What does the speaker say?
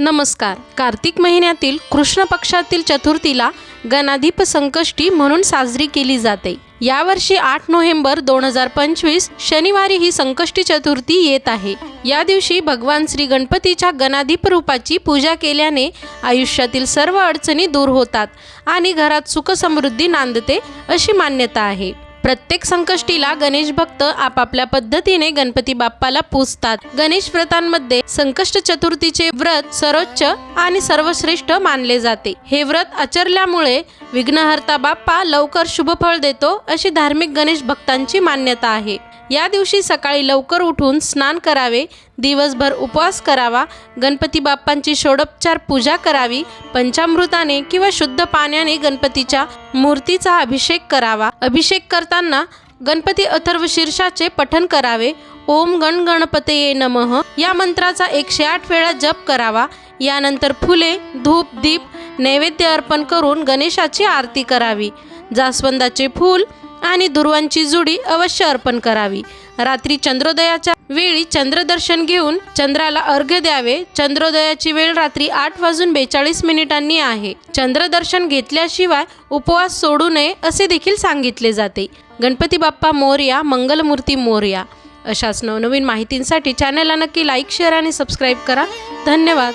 नमस्कार. कार्तिक महिन्यातील कृष्ण पक्षातील चतुर्थीला गणाधिप संकष्टी म्हणून साजरी केली जाते. यावर्षी आठ नोव्हेंबर दोन हजार पंचवीस शनिवारी ही संकष्टी चतुर्थी येत आहे. या दिवशी भगवान श्री गणपतीच्या गणाधिप रूपाची पूजा केल्याने आयुष्यातील सर्व अडचणी दूर होतात आणि घरात सुखसमृद्धी नांदते अशी मान्यता आहे. प्रत्येक संकष्टीला गणेश भक्त आपापल्या पद्धतीने गणपती बाप्पाला पूजतात. गणेश व्रतांमध्ये संकष्ट चतुर्थीचे व्रत सर्वोच्च आणि सर्वश्रेष्ठ मानले जाते. हे व्रत आचरल्यामुळे विघ्नहर्ता बाप्पा लवकर शुभफळ देतो अशी धार्मिक गणेश भक्तांची मान्यता आहे. या दिवशी सकाळी लवकर उठून स्नान करावे दिवसभर उपवास करावा गणपती बाप्पांची षोडोपचार पूजा करावी पंचामृताने किंवा शुद्ध पाण्याने गणपतीच्या मूर्तीचा अभिषेक करावा. अभिषेक करताना गणपती अथर्व शीर्षाचे पठण करावे. ओम गण गणपतये नमः. या मंत्राचा एकशे आठ वेळा जप करावा. यानंतर फुले धूप दीप नैवेद्य अर्पण करून गणेशाची आरती करावी. जास्वंदाचे फूल आणि दुर्वांची जुडी अवश्य अर्पण करावी. रात्री चंद्रोदयाच्या वेळी चंद्रदर्शन घेऊन चंद्राला अर्घ्य द्यावे. चंद्रोदयाची वेळ रात्री आठ वाजून बेचाळीस मिनिटांनी आहे. चंद्रदर्शन घेतल्याशिवाय उपवास सोडू नये असे देखील सांगितले जाते. गणपती बाप्पा मोर्या मंगलमूर्ती मोर्या. अशाच नवनवीन माहितींसाठी चॅनलला नक्की लाईक शेअर आणि सबस्क्राईब करा. धन्यवाद.